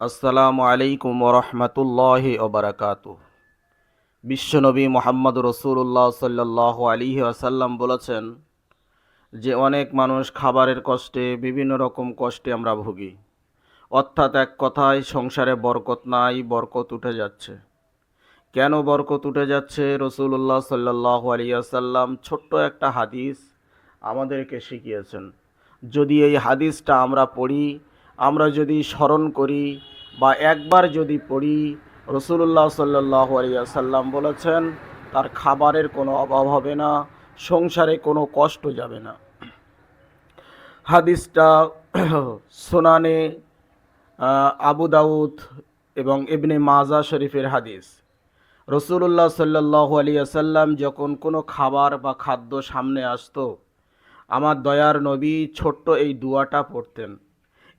আসসালামু আলাইকুম রহমতুল্লাহ ওবরাকাত বিশ্বনবী মোহাম্মদ রসুল্লাহ সাল্লাহ আলিহি আসাল্লাম বলেছেন যে, অনেক মানুষ খাবারের কষ্টে, বিভিন্ন রকম কষ্টে আমরা ভুগি। অর্থাৎ এক কথায় সংসারে বরকত নাই, বরকত উঠে যাচ্ছে। কেন বরকত উঠে যাচ্ছে? রসুল্লাহ সাল্লাহ আলী আসাল্লাম ছোট্ট একটা হাদিস আমাদেরকে শিখিয়েছেন। যদি এই হাদিসটা আমরা পড়ি আমরা যদি স্মরণ করি বা একবার যদি পড়ি রসুল্লাহ সাল্লাহ আলিয়াসাল্লাম বলেছেন, তার খাবারের কোনো অভাব হবে না, সংসারে কোনো কষ্ট যাবে না। হাদিসটা সোনানে আবু দাউদ এবং ইবনে মাজা শরীফের হাদিস। রসুল্লাহ সাল্লাহ আলিয়াসাল্লাম যখন কোনো খাবার বা খাদ্য সামনে আসতো, আমার দয়ার নবী ছোট্ট এই দুয়াটা পড়তেন।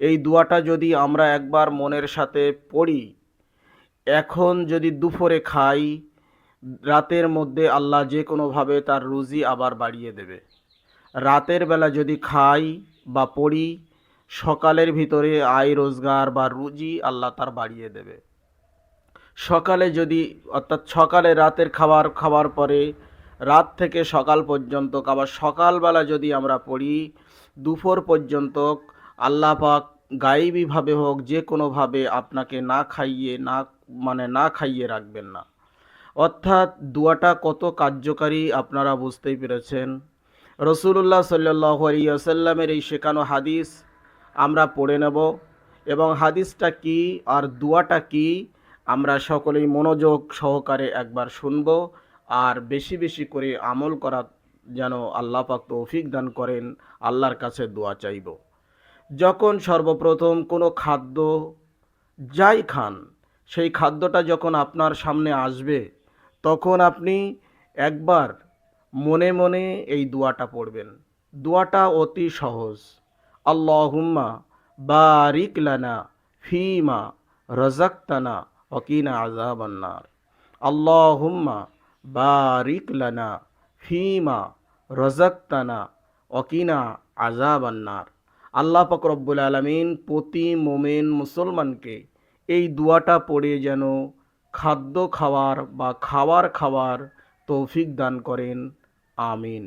এই দুয়াটা যদি আমরা একবার মনের সাথে পড়ি, এখন যদি দুপুরে খাই, রাতের মধ্যে আল্লাহ যে কোনোভাবে তার রুজি আবার বাড়িয়ে দেবে। রাতের বেলা যদি খাই বা পড়ি, সকালের ভিতরে আয় রোজগার বা রুজি আল্লাহ তার বাড়িয়ে দেবে। সকালে যদি, অর্থাৎ সকালে রাতের খাবার খাওয়ার পরে, রাত থেকে সকাল পর্যন্ত, আবার সকালবেলা যদি আমরা পড়ি, দুপুর পর্যন্ত আল্লাহ পাক গায়েবীভাবে হোক, যে কোনোভাবে আপনাকে না খাইয়ে, না মানে না খাইয়ে রাখবেন না। অর্থাৎ দুয়াটা কত কার্যকারী আপনারা বুঝতেই পেরেছেন। রসুল্লাহ সাল্লাহ আলিয়াসাল্লামের এই শেখানো হাদিস আমরা পড়ে নেব এবং হাদিসটা কি আর দুয়াটা কি আমরা সকলেই মনোযোগ সহকারে একবার শুনব আর বেশি বেশি করে আমল করা যেন আল্লাহ পাক তৌফিক দান করেন, আল্লাহর কাছে দোয়া চাইব। যখন সর্বপ্রথম কোনো খাদ্য যাই খান, সেই খাদ্যটা যখন আপনার সামনে আসবে, তখন আপনি একবার মনে মনে এই দোয়াটা পড়বেন। দোয়াটা অতি সহজ। আল্লাহুম্মা বারিক লানা ফিমা রাজাক্তানা ওকিনা আজাবান্নার আল্লাহুম্মা বারিক লানা ফিমা রাজাক্তানা ওকিনা আজাবান্নার আল্লাহ রব্বুল আলমিন প্রতি মোমেন মুসলমানকে এই দুয়াটা পড়ে যেন খাদ্য খাওয়ার বা খাওয়ার খাওয়ার তৌফিক দান করেন, আমিন।